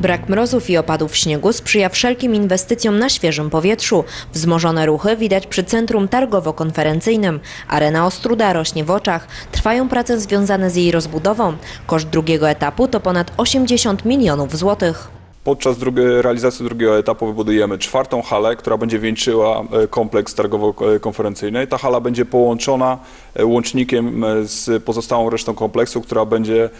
Brak mrozów i opadów śniegu sprzyja wszelkim inwestycjom na świeżym powietrzu. Wzmożone ruchy widać przy centrum targowo-konferencyjnym. Arena Ostruda rośnie w oczach. Trwają prace związane z jej rozbudową. Koszt drugiego etapu to ponad 80 milionów złotych. Podczas drugiej, realizacji drugiego etapu wybudujemy czwartą halę, która będzie wieńczyła e, kompleks targowo-konferencyjny. Ta hala będzie połączona e, łącznikiem e, z pozostałą resztą kompleksu, która będzie,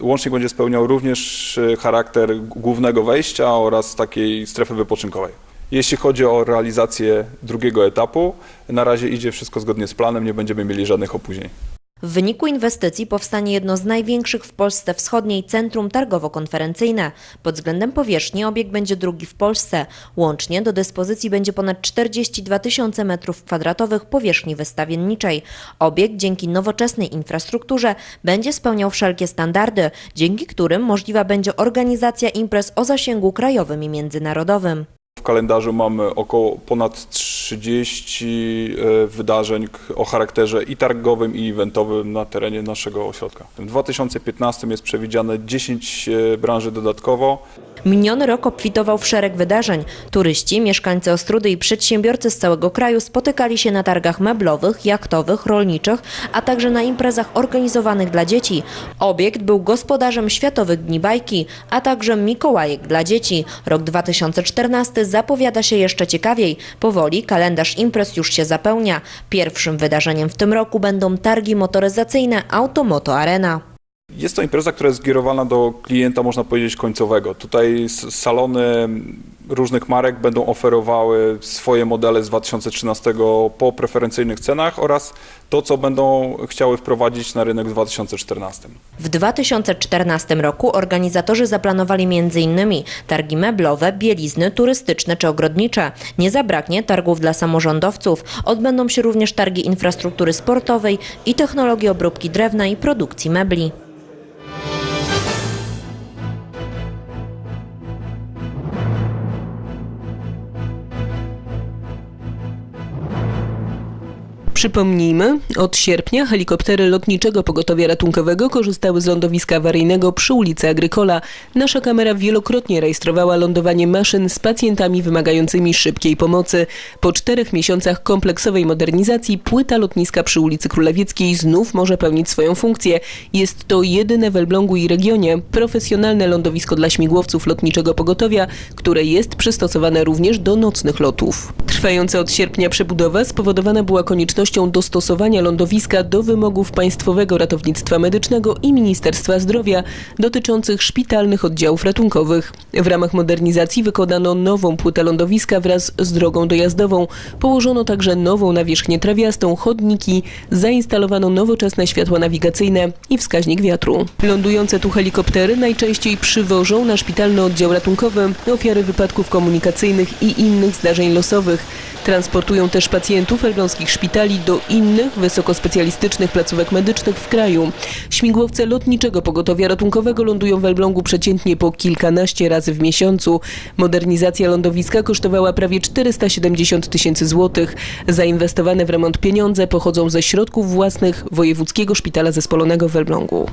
łącznik będzie spełniał również charakter głównego wejścia oraz takiej strefy wypoczynkowej. Jeśli chodzi o realizację drugiego etapu, na razie idzie wszystko zgodnie z planem, nie będziemy mieli żadnych opóźnień. W wyniku inwestycji powstanie jedno z największych w Polsce wschodniej centrum targowo-konferencyjne. Pod względem powierzchni obiekt będzie drugi w Polsce. Łącznie do dyspozycji będzie ponad 42 tysiące metrów kwadratowych powierzchni wystawienniczej. Obiekt dzięki nowoczesnej infrastrukturze będzie spełniał wszelkie standardy, dzięki którym możliwa będzie organizacja imprez o zasięgu krajowym i międzynarodowym. Kalendarzu mamy około ponad 30 e, wydarzeń o charakterze i targowym, i eventowym na terenie naszego ośrodka. W 2015 jest przewidziane 10 e, branży dodatkowo. Miniony rok obfitował w szereg wydarzeń. Turyści, mieszkańcy Ostrudy i przedsiębiorcy z całego kraju spotykali się na targach meblowych, jachtowych, rolniczych, a także na imprezach organizowanych dla dzieci. Obiekt był gospodarzem Światowych Dni Bajki, a także Mikołajek dla dzieci. Rok 2014 zapowiada się jeszcze ciekawiej. Powoli kalendarz imprez już się zapełnia. Pierwszym wydarzeniem w tym roku będą targi motoryzacyjne Automoto Arena. Jest to impreza, która jest skierowana do klienta, można powiedzieć, końcowego. Tutaj salony różnych marek będą oferowały swoje modele z 2013 po preferencyjnych cenach oraz to, co będą chciały wprowadzić na rynek w 2014. W 2014 roku organizatorzy zaplanowali m.in. targi meblowe, bielizny, turystyczne czy ogrodnicze. Nie zabraknie targów dla samorządowców. Odbędą się również targi infrastruktury sportowej i technologii obróbki drewna i produkcji mebli. Przypomnijmy, od sierpnia helikoptery lotniczego pogotowia ratunkowego korzystały z lądowiska awaryjnego przy ulicy Agrykola. Nasza kamera wielokrotnie rejestrowała lądowanie maszyn z pacjentami wymagającymi szybkiej pomocy. Po czterech miesiącach kompleksowej modernizacji płyta lotniska przy ulicy Królewieckiej znów może pełnić swoją funkcję. Jest to jedyne w Elblągu i regionie profesjonalne lądowisko dla śmigłowców lotniczego pogotowia, które jest przystosowane również do nocnych lotów. Trwająca od sierpnia przebudowa spowodowana była koniecznością dostosowania lądowiska do wymogów Państwowego Ratownictwa Medycznego i Ministerstwa Zdrowia dotyczących szpitalnych oddziałów ratunkowych. W ramach modernizacji wykonano nową płytę lądowiska wraz z drogą dojazdową. Położono także nową nawierzchnię trawiastą, chodniki, zainstalowano nowoczesne światła nawigacyjne i wskaźnik wiatru. Lądujące tu helikoptery najczęściej przywożą na szpitalny oddział ratunkowy ofiary wypadków komunikacyjnych i innych zdarzeń losowych. Transportują też pacjentów elbląskich szpitali do innych wysokospecjalistycznych placówek medycznych w kraju. Śmigłowce lotniczego pogotowia ratunkowego lądują w Elblągu przeciętnie po kilkanaście razy w miesiącu. Modernizacja lądowiska kosztowała prawie 470 tysięcy złotych. Zainwestowane w remont pieniądze pochodzą ze środków własnych Wojewódzkiego Szpitala Zespolonego w Elblągu.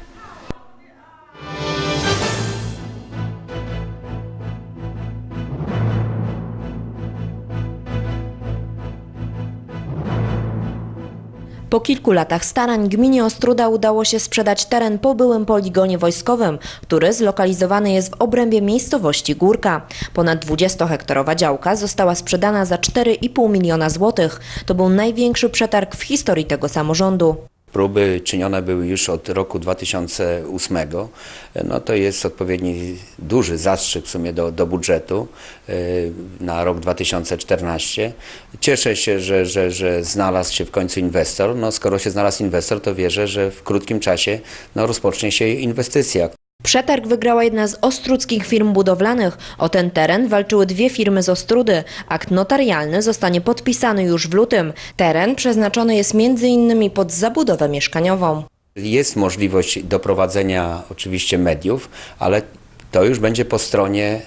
Po kilku latach starań gminie Ostruda udało się sprzedać teren po byłym poligonie wojskowym, który zlokalizowany jest w obrębie miejscowości Górka. Ponad 20-hektarowa działka została sprzedana za 4,5 miliona złotych. To był największy przetarg w historii tego samorządu. Próby czynione były już od roku 2008. No to jest odpowiedni duży zastrzyk w sumie do, do budżetu y, na rok 2014. Cieszę się, że, że, że znalazł się w końcu inwestor. No skoro się znalazł inwestor, to wierzę, że w krótkim czasie no, rozpocznie się inwestycja. Przetarg wygrała jedna z ostrudzkich firm budowlanych. O ten teren walczyły dwie firmy z Ostrudy. Akt notarialny zostanie podpisany już w lutym. Teren przeznaczony jest m.in. pod zabudowę mieszkaniową. Jest możliwość doprowadzenia oczywiście mediów, ale to już będzie po stronie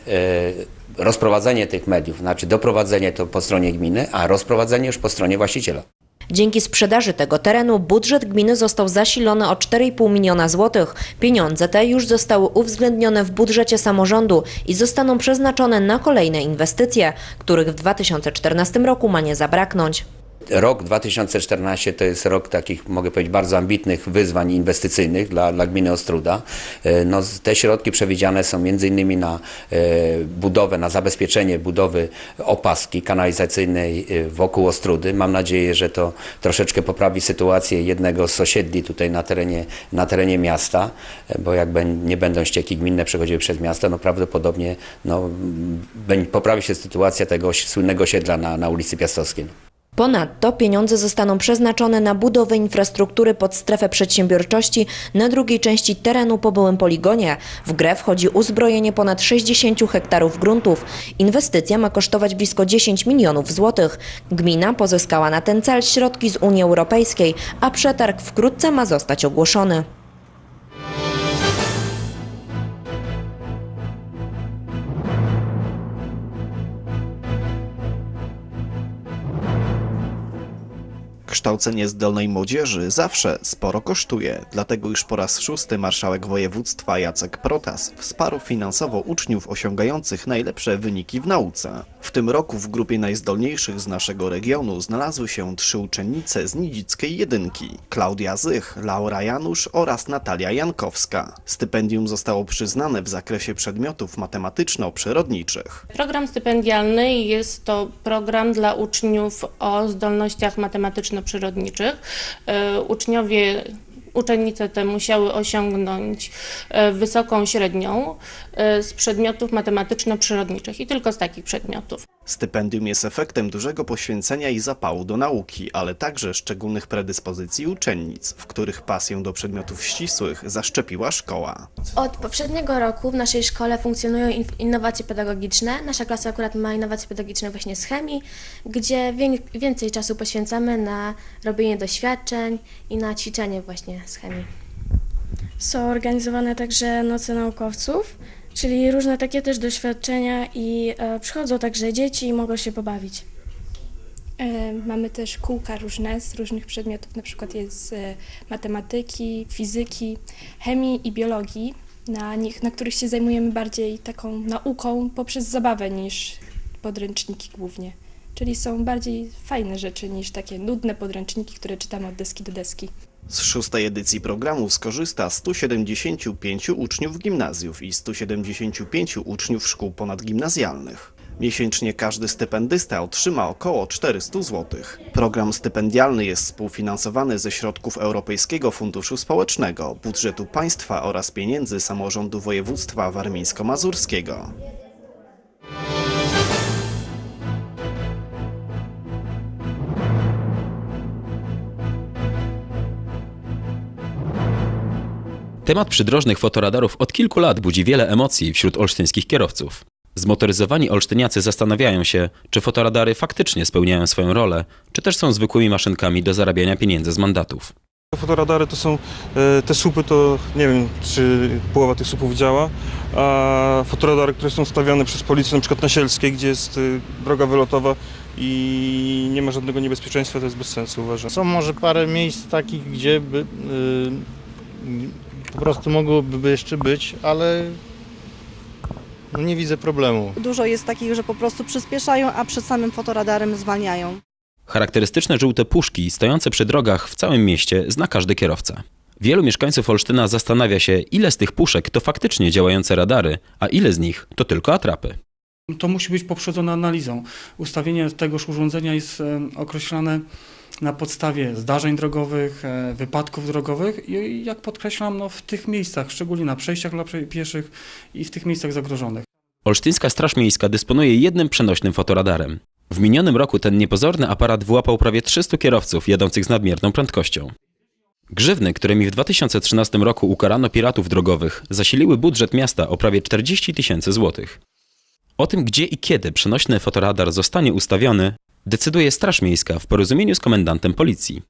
y, rozprowadzenie tych mediów, znaczy doprowadzenie to po stronie gminy, a rozprowadzenie już po stronie właściciela. Dzięki sprzedaży tego terenu budżet gminy został zasilony o 4,5 miliona złotych. Pieniądze te już zostały uwzględnione w budżecie samorządu i zostaną przeznaczone na kolejne inwestycje, których w 2014 roku ma nie zabraknąć. Rok 2014 to jest rok takich, mogę powiedzieć, bardzo ambitnych wyzwań inwestycyjnych dla, dla gminy Ostruda. E, No, te środki przewidziane są m.in. na e, budowę, na zabezpieczenie budowy opaski kanalizacyjnej e, wokół Ostrudy. Mam nadzieję, że to troszeczkę poprawi sytuację jednego z osiedli tutaj na terenie, na terenie miasta, bo jak nie będą ścieki gminne przechodziły przez miasto, no prawdopodobnie no, poprawi się sytuacja tego słynnego osiedla na, na ulicy Piastowskiej. Ponadto pieniądze zostaną przeznaczone na budowę infrastruktury pod strefę przedsiębiorczości na drugiej części terenu po byłym poligonie. W grę wchodzi uzbrojenie ponad 60 hektarów gruntów. Inwestycja ma kosztować blisko 10 milionów złotych. Gmina pozyskała na ten cel środki z Unii Europejskiej, a przetarg wkrótce ma zostać ogłoszony. Kształcenie zdolnej młodzieży zawsze sporo kosztuje, dlatego już po raz szósty marszałek województwa Jacek Protas wsparł finansowo uczniów osiągających najlepsze wyniki w nauce. W tym roku w grupie najzdolniejszych z naszego regionu znalazły się trzy uczennice z Nidzickiej Jedynki. Klaudia Zych, Laura Janusz oraz Natalia Jankowska. Stypendium zostało przyznane w zakresie przedmiotów matematyczno-przyrodniczych. Program stypendialny jest to program dla uczniów o zdolnościach matematyczno-przyrodniczych. E, Uczniowie, uczennice te musiały osiągnąć e, wysoką średnią e, z przedmiotów matematyczno-przyrodniczych i tylko z takich przedmiotów. Stypendium jest efektem dużego poświęcenia i zapału do nauki, ale także szczególnych predyspozycji uczennic, w których pasję do przedmiotów ścisłych zaszczepiła szkoła. Od poprzedniego roku w naszej szkole funkcjonują in- innowacje pedagogiczne. Nasza klasa akurat ma innowacje pedagogiczne właśnie z chemii, gdzie wię- więcej czasu poświęcamy na robienie doświadczeń i na ćwiczenie właśnie z chemii. Są organizowane także noce naukowców, czyli różne takie też doświadczenia i e, przychodzą także dzieci i mogą się pobawić. E, Mamy też kółka różne z różnych przedmiotów, na przykład jest z e, matematyki, fizyki, chemii i biologii, na, nich, na których się zajmujemy bardziej taką nauką poprzez zabawę niż podręczniki głównie. Czyli są bardziej fajne rzeczy niż takie nudne podręczniki, które czytamy od deski do deski. Z szóstej edycji programu skorzysta 175 uczniów gimnazjów i 175 uczniów szkół ponadgimnazjalnych. Miesięcznie każdy stypendysta otrzyma około 400 zł. Program stypendialny jest współfinansowany ze środków Europejskiego Funduszu Społecznego, budżetu państwa oraz pieniędzy samorządu województwa warmińsko-mazurskiego. Temat przydrożnych fotoradarów od kilku lat budzi wiele emocji wśród olsztyńskich kierowców. Zmotoryzowani olsztyniacy zastanawiają się, czy fotoradary faktycznie spełniają swoją rolę, czy też są zwykłymi maszynkami do zarabiania pieniędzy z mandatów. Fotoradary to są e, te słupy, to nie wiem, czy połowa tych słupów działa, a fotoradary, które są stawiane przez policję, na przykład na Sielskiej, gdzie jest e, droga wylotowa i nie ma żadnego niebezpieczeństwa, to jest bez sensu uważam. Są może parę miejsc takich, gdzie by, y, po prostu mogłoby jeszcze być, ale no nie widzę problemu. Dużo jest takich, że po prostu przyspieszają, a przed samym fotoradarem zwalniają. Charakterystyczne żółte puszki stojące przy drogach w całym mieście zna każdy kierowca. Wielu mieszkańców Olsztyna zastanawia się, ile z tych puszek to faktycznie działające radary, a ile z nich to tylko atrapy. To musi być poprzedzone analizą. Ustawienie tegoż urządzenia jest e, określane na podstawie zdarzeń drogowych, e, wypadków drogowych i jak podkreślam, no, w tych miejscach, szczególnie na przejściach dla pieszych i w tych miejscach zagrożonych. Olsztyńska Straż Miejska dysponuje jednym przenośnym fotoradarem. W minionym roku ten niepozorny aparat wyłapał prawie 300 kierowców jadących z nadmierną prędkością. Grzywny, którymi w 2013 roku ukarano piratów drogowych, zasiliły budżet miasta o prawie 40 tysięcy złotych. O tym, gdzie i kiedy przenośny fotoradar zostanie ustawiony, decyduje Straż Miejska w porozumieniu z komendantem policji.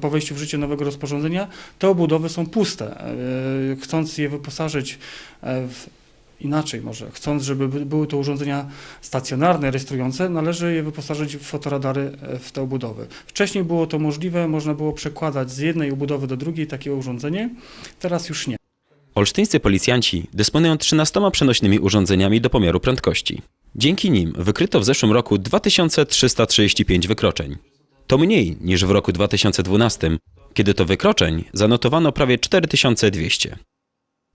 Po wejściu w życie nowego rozporządzenia te obudowy są puste. E, Chcąc je wyposażyć e, w inaczej może, chcąc, żeby by- były to urządzenia stacjonarne, rejestrujące, należy je wyposażyć w fotoradary e, w te obudowy. Wcześniej było to możliwe, można było przekładać z jednej obudowy do drugiej takie urządzenie, teraz już nie. Olsztyńscy policjanci dysponują 13 przenośnymi urządzeniami do pomiaru prędkości. Dzięki nim wykryto w zeszłym roku 2335 wykroczeń. To mniej niż w roku 2012, kiedy to wykroczeń zanotowano prawie 4200.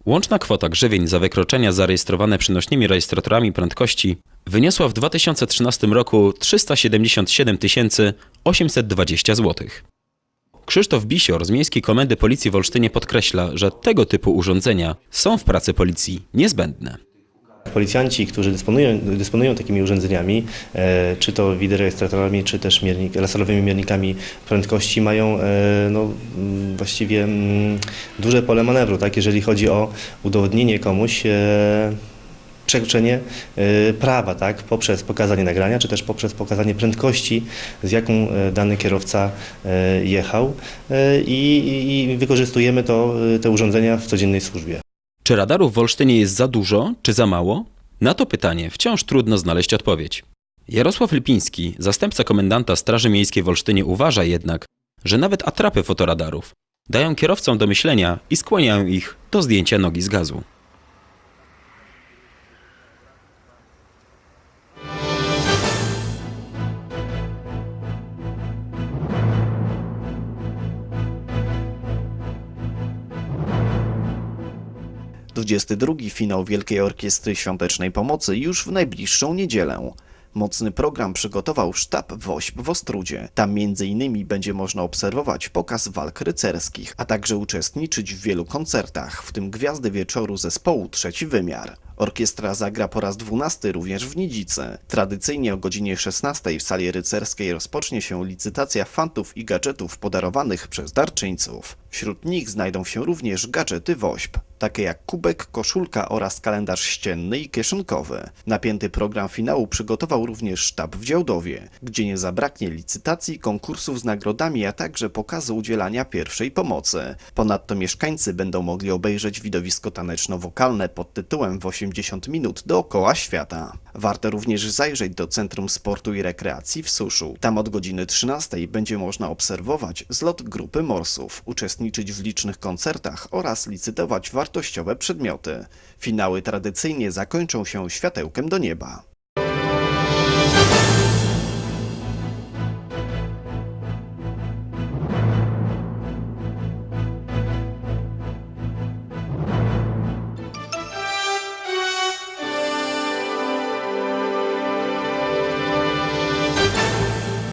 Łączna kwota grzywień za wykroczenia zarejestrowane przenośnymi rejestratorami prędkości wyniosła w 2013 roku 377 820 zł. Krzysztof Bisior z Miejskiej Komendy Policji w Olsztynie podkreśla, że tego typu urządzenia są w pracy policji niezbędne. Policjanci, którzy dysponują, dysponują takimi urządzeniami, e, czy to wideorejestratorami, czy też miernik, laserowymi miernikami prędkości, mają e, no, mm, właściwie mm, duże pole manewru, tak, jeżeli chodzi o udowodnienie komuś e, przekroczenie e, prawa, tak, poprzez pokazanie nagrania, czy też poprzez pokazanie prędkości, z jaką e, dany kierowca e, jechał i, i- wykorzystujemy to, te urządzenia w codziennej służbie. Czy radarów w Olsztynie jest za dużo, czy za mało? Na to pytanie wciąż trudno znaleźć odpowiedź. Jarosław Lipiński, zastępca komendanta Straży Miejskiej w Olsztynie, uważa jednak, że nawet atrapy fotoradarów dają kierowcom do myślenia i skłaniają ich do zdjęcia nogi z gazu. Dwudziesty drugi finał Wielkiej Orkiestry Świątecznej Pomocy już w najbliższą niedzielę. Mocny program przygotował sztab WOŚP w Ostrudzie. Tam m.in. będzie można obserwować pokaz walk rycerskich, a także uczestniczyć w wielu koncertach, w tym Gwiazdy Wieczoru zespołu Trzeci Wymiar. Orkiestra zagra po raz dwunasty również w Nidzicy. Tradycyjnie o godzinie 16 w sali rycerskiej rozpocznie się licytacja fantów i gadżetów podarowanych przez darczyńców. Wśród nich znajdą się również gadżety WOŚP, takie jak kubek, koszulka oraz kalendarz ścienny i kieszonkowy. Napięty program finału przygotował również sztab w Działdowie, gdzie nie zabraknie licytacji, konkursów z nagrodami, a także pokazu udzielania pierwszej pomocy. Ponadto mieszkańcy będą mogli obejrzeć widowisko taneczno-wokalne pod tytułem w 80 minut dookoła świata. Warto również zajrzeć do Centrum Sportu i Rekreacji w Suszu. Tam od godziny 13 będzie można obserwować zlot grupy morsów, uczestniczyć w licznych koncertach oraz licytować wartościowe przedmioty. Finały tradycyjnie zakończą się światełkiem do nieba.